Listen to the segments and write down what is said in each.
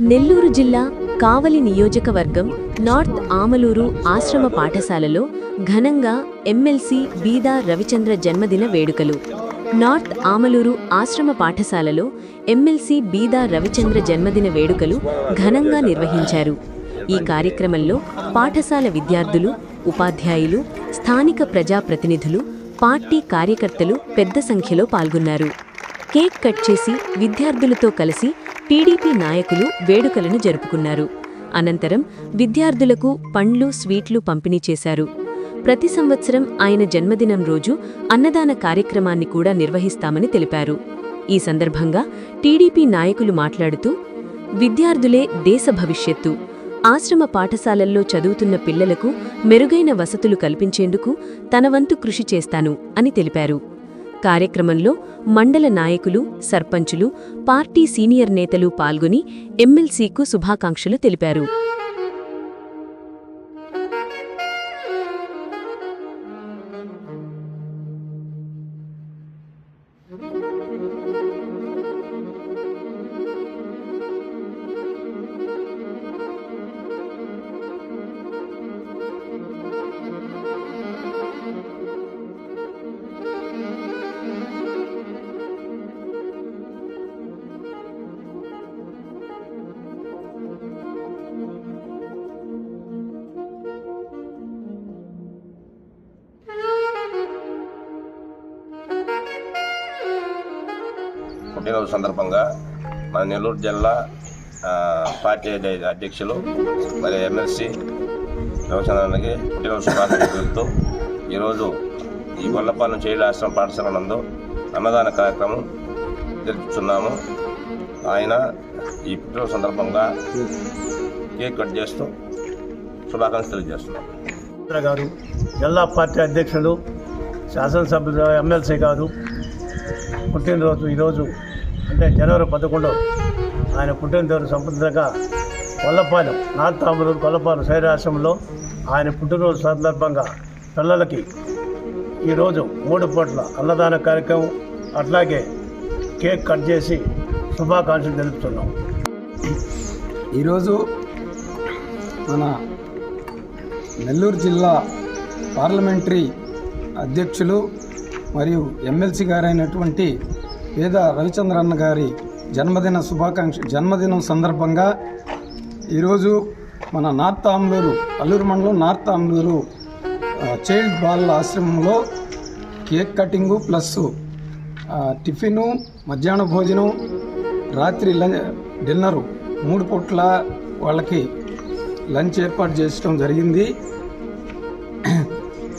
నెల్లూరు జిల్లా కావలి నియోజకవర్గం నార్త్ ఆమలూరు ఆశ్రమ పాఠశాలలో ఘనంగా ఎమ్మెల్సీ బీదా రవిచంద్ర జన్మదిన వేడుకలు. నార్త్ ఆమలూరు ఆశ్రమ పాఠశాలలో ఎమ్మెల్సీ బీదా రవిచంద్ర జన్మదిన వేడుకలు ఘనంగా నిర్వహించారు. ఈ కార్యక్రమంలో పాఠశాల విద్యార్థులు ఉపాధ్యాయులు స్థానిక ప్రజాప్రతినిధులు పార్టీ కార్యకర్తలు పెద్ద సంఖ్యలో పాల్గొన్నారు. కేక్ కట్ చేసి విద్యార్థులతో కలిసి టీడీపీ నాయకులు వేడుకలను జరుపుకున్నారు. అనంతరం విద్యార్థులకు పండ్లు స్వీట్లు పంపిణీ చేశారు. ప్రతి సంవత్సరం ఆయన జన్మదినం రోజు అన్నదాన కార్యక్రమాన్ని కూడా నిర్వహిస్తామని తెలిపారు. ఈ సందర్భంగా టీడీపీ నాయకులు మాట్లాడుతూ విద్యార్థులే దేశ భవిష్యత్తు. ఆశ్రమ పాఠశాలల్లో చదువుతున్న పిల్లలకు మెరుగైన వసతులు కల్పించేందుకు తన వంతు కృషి చేస్తాను అని తెలిపారు. కార్యక్రమంలో మండల నాయకులు సర్పంచులు పార్టీ సీనియర్ నేతలు పాల్గొని ఎమ్మెల్సీకు శుభాకాంక్షలు తెలిపారు. పుట్టినరోజు సందర్భంగా మన నెల్లూరు జిల్లా పార్టీ అధ్యక్షులు మరి ఎమ్మెల్సీ రవిచంద్రానికి పుట్టినరోజు శుభాకాంక్షలతో ఈరోజు ఈ గొల్లపాలెం చేయలు ఆశ్రమ పాఠశాల నందు అన్నదాన కార్యక్రమం జరుపుతున్నాము ఆయన ఈ పుట్టినరోజు సందర్భంగా కేక్ కట్ చేస్తూ శుభాకాంక్షలు తెలియజేస్తున్నాం. గారు జిల్లా పార్టీ అధ్యక్షులు శాసనసభ్యులు ఎమ్మెల్సీ గారు పుట్టినరోజు ఈరోజు అంటే జనవరి పదకొండు ఆయన పుట్టినరోజు సంబంధంగా కొల్లపాలెం నార్త్ ఆమరూరు కొల్లపాలెం శైరాశ్రమంలో ఆయన పుట్టినరోజు సందర్భంగా పిల్లలకి ఈరోజు మూడు పూట్ల అన్నదాన కార్యక్రమం అట్లాగే కేక్ కట్ చేసి శుభాకాంక్షలు తెలుపుతున్నాం. ఈరోజు మన నెల్లూరు జిల్లా పార్లమెంటరీ అధ్యక్షులు మరియు ఎమ్మెల్సీ గారైనటువంటి వేద రవిచంద్రన్న గారి జన్మదిన శుభాకాంక్ష జన్మదినం సందర్భంగా ఈరోజు మన నార్త్ ఆమ్లూరు అల్లూరు మండలం నార్త్ ఆమ్లూరు చైల్డ్ బాల్ ఆశ్రమంలో కేక్ కటింగు ప్లస్ టిఫిను మధ్యాహ్న భోజనం రాత్రి లంచ్ డిన్నరు మూడు పూట్ల వాళ్ళకి లంచ్ ఏర్పాటు చేయడం జరిగింది.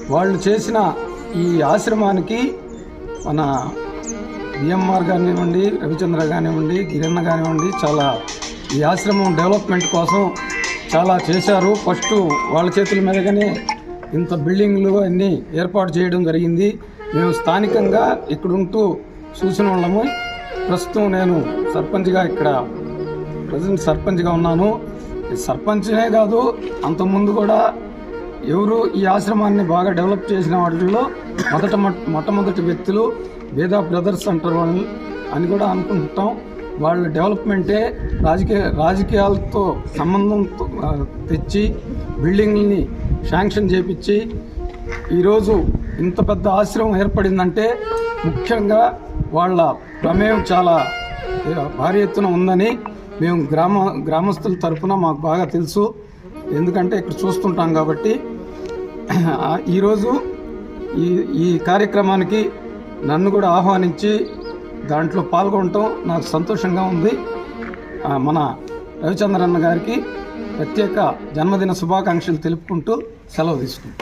వాళ్ళు చేసిన ఈ ఆశ్రమానికి మన బిఎంఆర్ కానివ్వండి రవిచంద్ర కానివ్వండి గిరన్న కానివ్వండి చాలా ఈ ఆశ్రమం డెవలప్మెంట్ కోసం చాలా చేశారు. ఫస్ట్ వాళ్ళ చేతుల మీదగానే ఇంత బిల్డింగ్లు అన్నీ ఏర్పాటు చేయడం జరిగింది. మేము స్థానికంగా ఇక్కడుంటూ చూసిన వాళ్ళము. ప్రస్తుతం నేను సర్పంచ్గా ఇక్కడ ప్రజెంట్ సర్పంచ్గా ఉన్నాను. సర్పంచ్నే కాదు అంతకుముందు కూడా ఎవరు ఈ ఆశ్రమాన్ని బాగా డెవలప్ చేసిన వాటిల్లో మొదట మొ- మొట్టమొదటి వ్యక్తులు వేదా బ్రదర్స్ అంటారు వాళ్ళని అని కూడా అనుకుంటాం. వాళ్ళ డెవలప్మెంటే రాజకీయ రాజకీయాలతో సంబంధం తెచ్చి బిల్డింగ్ని శాంక్షన్ చేపించి ఈరోజు ఇంత పెద్ద ఆశ్రమం ఏర్పడిందంటే ముఖ్యంగా వాళ్ళ ప్రమేయం చాలా భారీ ఎత్తున ఉందని మేము గ్రామ గ్రామస్తుల తరఫున మాకు బాగా తెలుసు. ఎందుకంటే ఇక్కడ చూస్తుంటాం కాబట్టి ఈరోజు ఈ ఈ కార్యక్రమానికి నన్ను కూడా ఆహ్వానించి దాంట్లో పాల్గొనటం నాకు సంతోషంగా ఉంది. మన రవిచంద్రన్న గారికి ప్రత్యేక జన్మదిన శుభాకాంక్షలు తెలుపుకుంటూ సెలవు తీసుకుంటాం